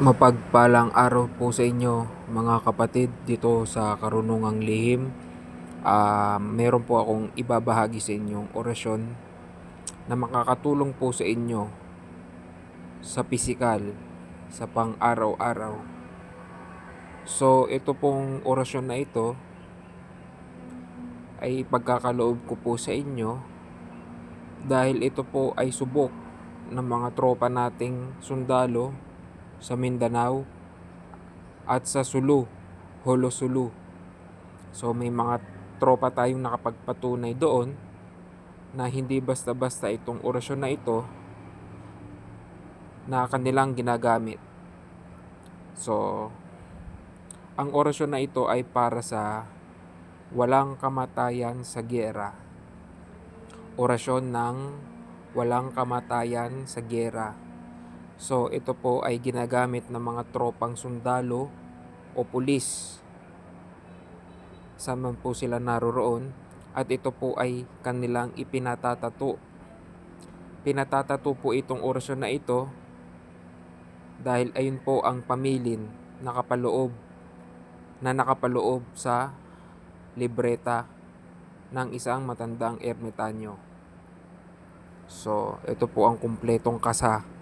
Mapagpalang araw po sa inyo mga kapatid dito sa Karunungang Lihim. Ah, meron po akong ibabahagi sa inyong orasyon na makakatulong po sa inyo sa pisikal, sa pang-araw-araw. So, ito pong orasyon na ito ay pagkakaloob ko po sa inyo dahil ito po ay subok ng mga tropa nating sundalo sa Mindanao at sa Sulu, Holo Sulu. So may mga tropa tayong nakapagpatunay doon na hindi basta-basta itong orasyon na ito na kanilang ginagamit. So, ang orasyon na ito ay para sa walang kamatayan sa giyera. Orasyon ng walang kamatayan sa giyera. So, ito po ay ginagamit ng mga tropang sundalo o pulis. Saan man po sila naroroon. At ito po ay kanilang ipinatatato. Pinatatato po itong orasyon na ito dahil ayun po ang pamilin nakapaloob na nakapaloob sa libreta ng isang matandang ermitanyo. So, ito po ang kumpletong kasa.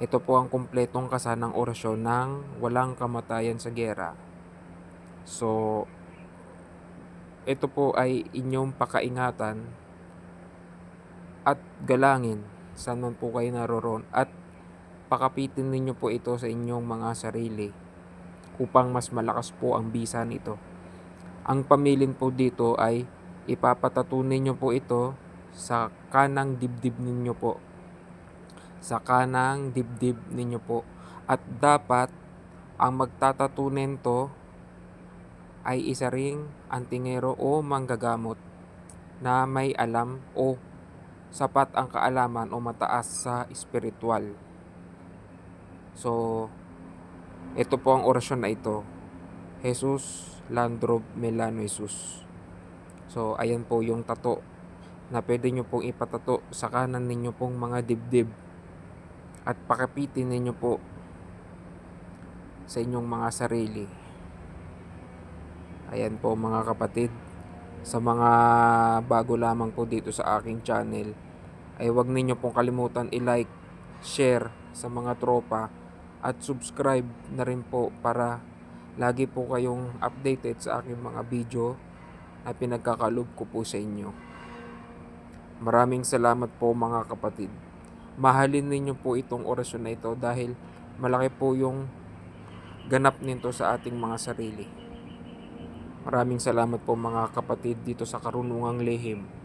Ito po ang kumpletong kasa ng orasyon ng walang kamatayan sa gera. So, ito po ay inyong pakaingatan at galangin saan man po kayo naroroon at pakapitin ninyo po ito sa inyong mga sarili upang mas malakas po ang bisa nito. Ang pamilin po dito ay ipapatato ninyo po ito sa kanang dibdib ninyo po. Sa kanang dibdib ninyo po. At dapat ang magtatato nito ay isa ring antingero o manggagamot na may alam o sapat ang kaalaman o mataas sa espiritual. So, ito po ang orasyon na ito. Jesus Landrob Melano Jesus. So, ayan po yung tato na pwede nyo pong ipatato sa kanan ninyo pong mga dibdib at pakapitin ninyo po sa inyong mga sarili. Ayan po mga kapatid. Sa mga bago lamang po dito sa aking channel ay huwag ninyo pong kalimutan i-like, share sa mga tropa at subscribe na rin po para lagi po kayong updated sa aking mga video na pinagkakalob ko po sa inyo. Maraming salamat po mga kapatid. Mahalin ninyo po itong orasyon na ito dahil malaki po yung ganap nito sa ating mga sarili. Maraming salamat po mga kapatid dito sa Karunungang Lihim.